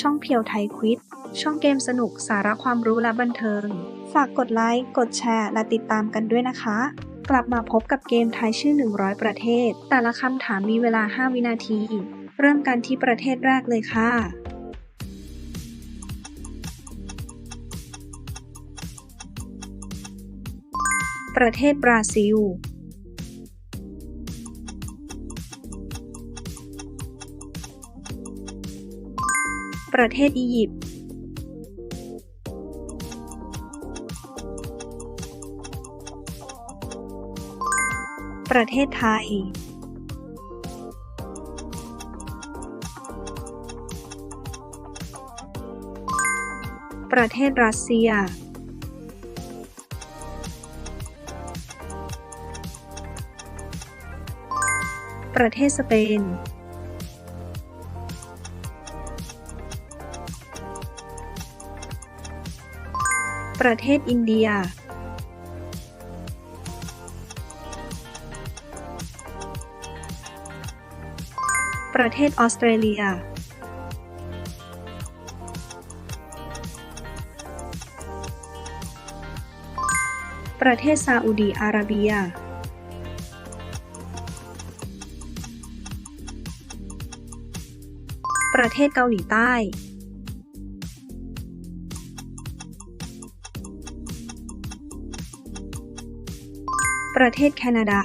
ช่องเพียวไทยควิด ช่องเกมสนุกสาระความรู้และบันเทิง ฝากกดไลค์ กดแชร์ และติดตามกันด้วยนะคะ กลับมาพบกับเกมทายชื่อ 100 ประเทศ แต่ละคำถามมีเวลา 5 วินาที เริ่มกันที่ประเทศแรกเลยค่ะ ประเทศบราซิล ประเทศอียิปต์ประเทศไทย ประเทศรัสเซีย ประเทศสเปน ประเทศอินเดียประเทศออสเตรเลีย ประเทศซาอุดีอาระเบีย ประเทศเกาหลีใต้ ประเทศแคนาดา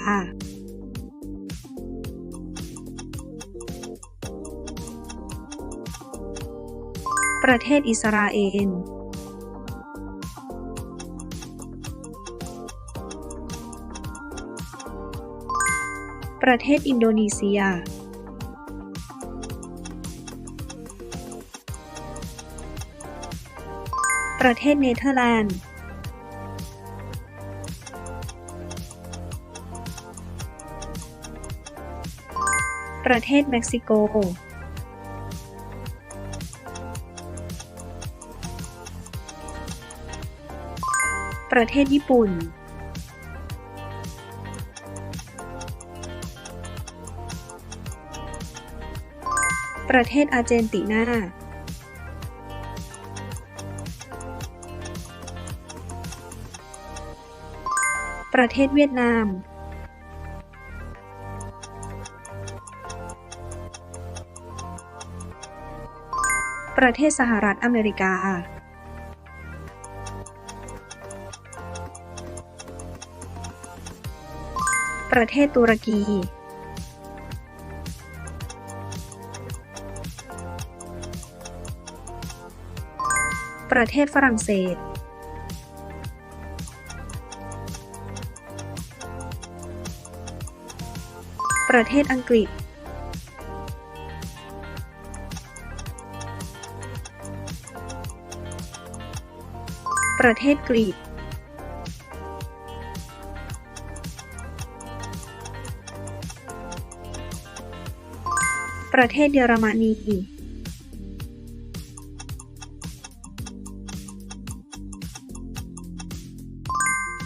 ประเทศอิสราเอล ประเทศอินโดนีเซีย ประเทศเนเธอร์แลนด์ ประเทศเม็กซิโกประเทศญี่ปุ่น ประเทศอาร์เจนตินา ประเทศเวียดนาม ประเทศสหรัฐอเมริกาประเทศตุรกี ประเทศฝรั่งเศส ประเทศอังกฤษ ประเทศกรีกประเทศเยอรมนี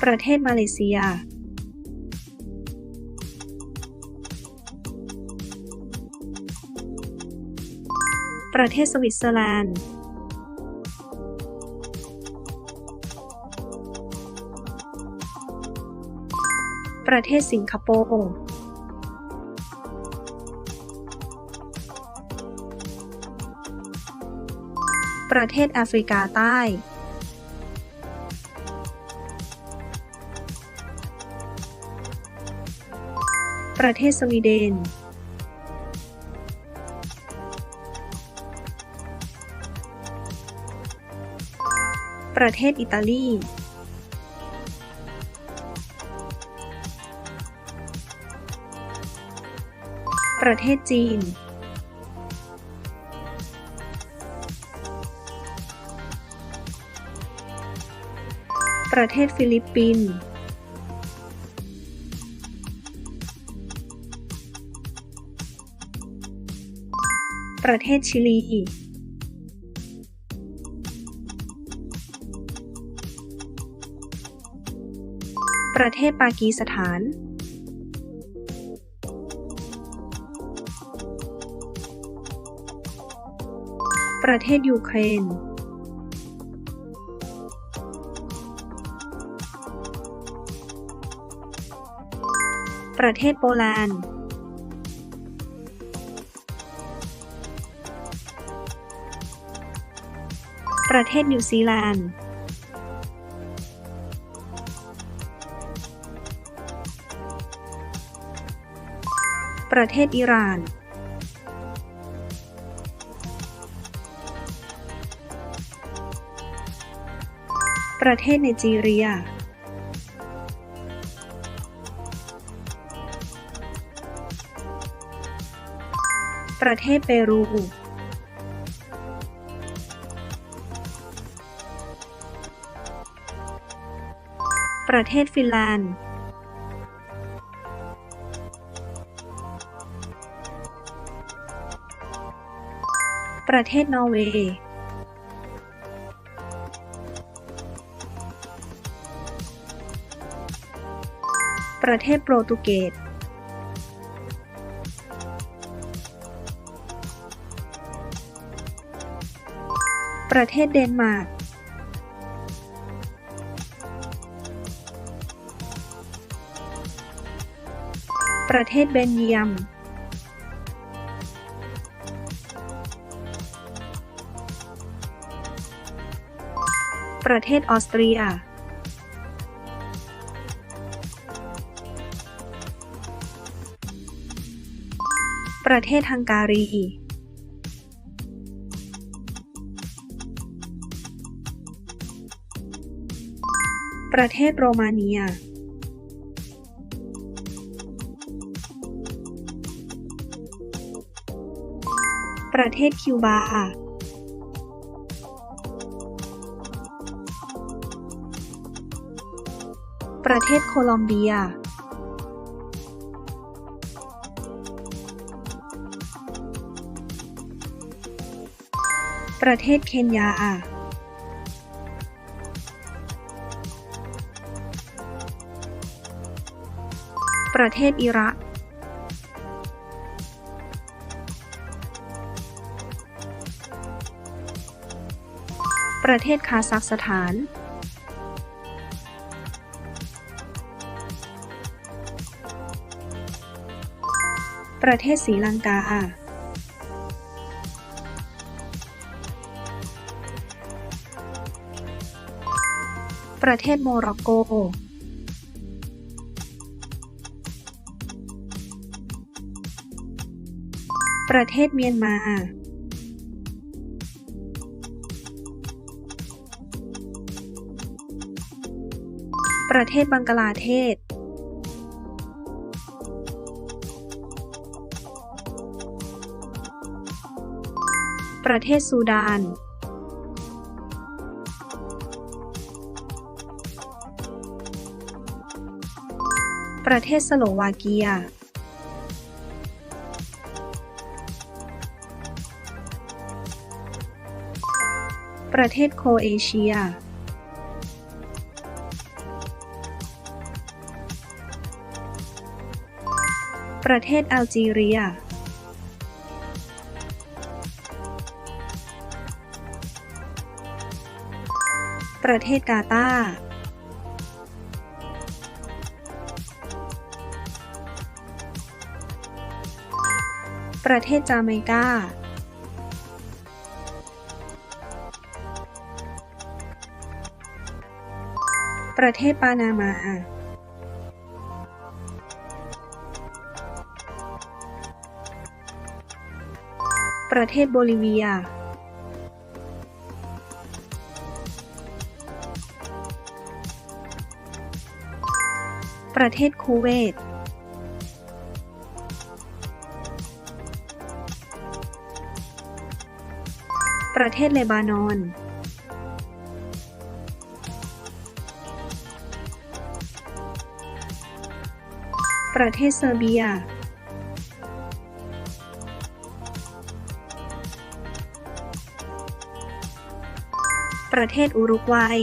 ประเทศมาเลเซีย ประเทศสวิตเซอร์แลนด์ ประเทศสิงคโปร์ประเทศแอฟริกาใต้ ประเทศสวีเดน ประเทศอิตาลี ประเทศจีนประเทศฟิลิปปินส์ ประเทศชิลี ประเทศปากีสถาน ประเทศยูเครนประเทศโปแลนด์ ประเทศนิวซีแลนด์ ประเทศอิหร่าน ประเทศไนจีเรียประเทศเปรู ประเทศฟินแลนด์ ประเทศนอร์เวย์ ประเทศโปรตุเกสประเทศเดนมาร์ก ประเทศเบนเยียม ประเทศออสเตรีย ประเทศฮังการีประเทศโรมาเนีย ประเทศคิวบา ประเทศโคลอมเบีย ประเทศเคนยาประเทศอิรัก ประเทศคาซัคสถาน ประเทศศรีลังกา ประเทศโมร็อกโกประเทศเมียนมา ประเทศบังกลาเทศ ประเทศซูดาน ประเทศสโลวาเกียประเทศโคเอเชีย ประเทศแอลจีเรีย ประเทศกาตาร์ ประเทศจาเมกาประเทศปานามา ประเทศโบลิเวีย ประเทศคูเวต ประเทศเลบานอนประเทศเซอร์เบีย ประเทศอุรุกวัย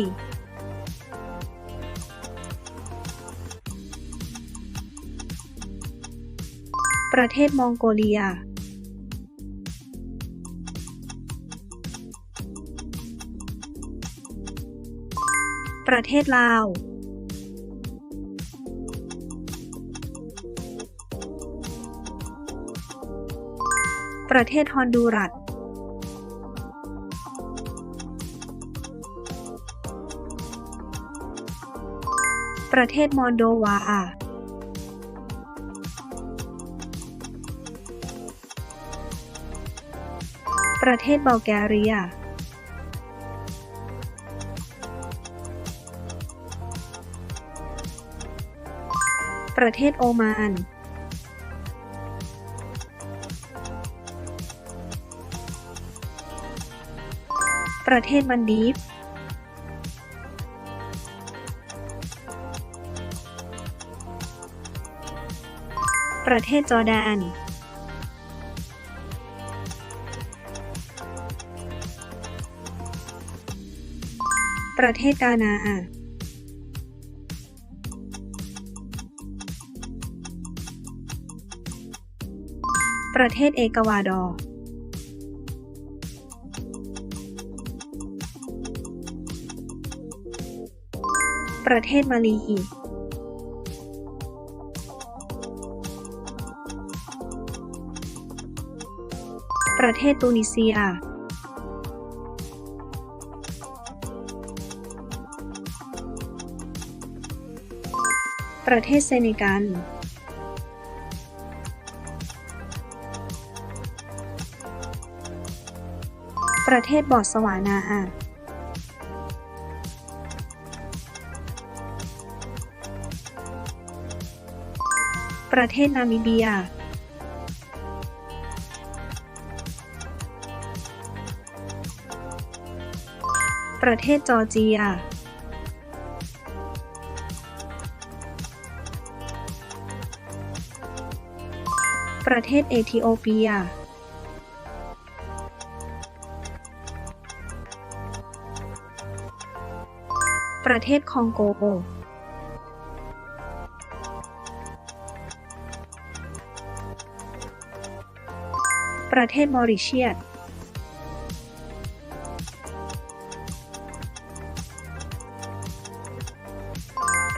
ประเทศมองโกเลีย ประเทศลาว ประเทศฮอนดูรัส ประเทศมอลโดวา ประเทศบัลแกเรีย ประเทศโอมานประเทศมันดีฟ ประเทศจอร์แดน ประเทศกานา ประเทศเอกวาดอร์ประเทศมาลี ประเทศตูนิเซีย ประเทศเซเนกัล ประเทศบอตสวานาประเทศนามิเบีย ประเทศจอร์เจีย ประเทศเอธิโอเปีย ประเทศคองโกประเทศมอริเชียส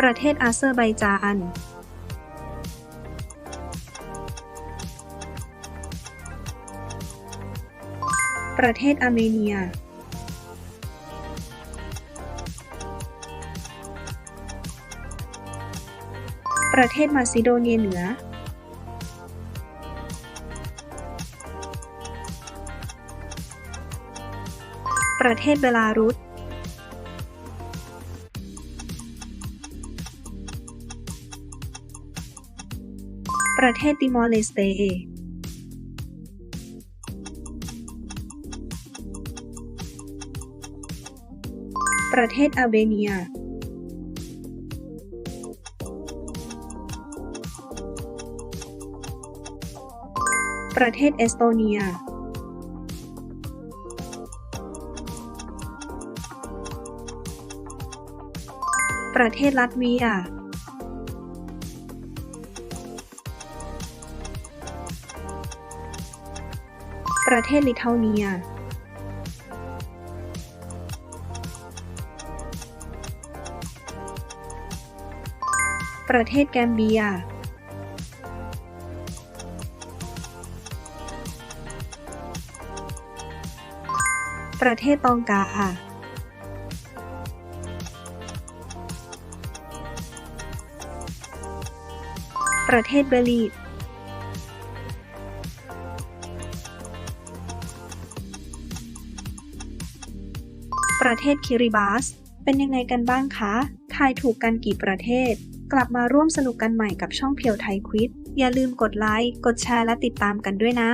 ประเทศอาเซอร์ไบจาน ประเทศอาร์เมเนีย ประเทศมาซิโดเนียเหนือประเทศเบลารุส ประเทศติมอร์เลสเต ประเทศอาร์เบเนีย ประเทศเอสโตเนียประเทศลัตเวีย ประเทศลิทัวเนีย ประเทศแกมเบีย ประเทศตองกาประเทศเบลีดประเทศคิริบาส เป็นยังไงกันบ้างคะ ทายถูกกันกี่ประเทศ กลับมาร่วมสนุกกันใหม่กับช่องเพียวไทยควิด อย่าลืมกดไลค์ กดแชร์และติดตามกันด้วยนะ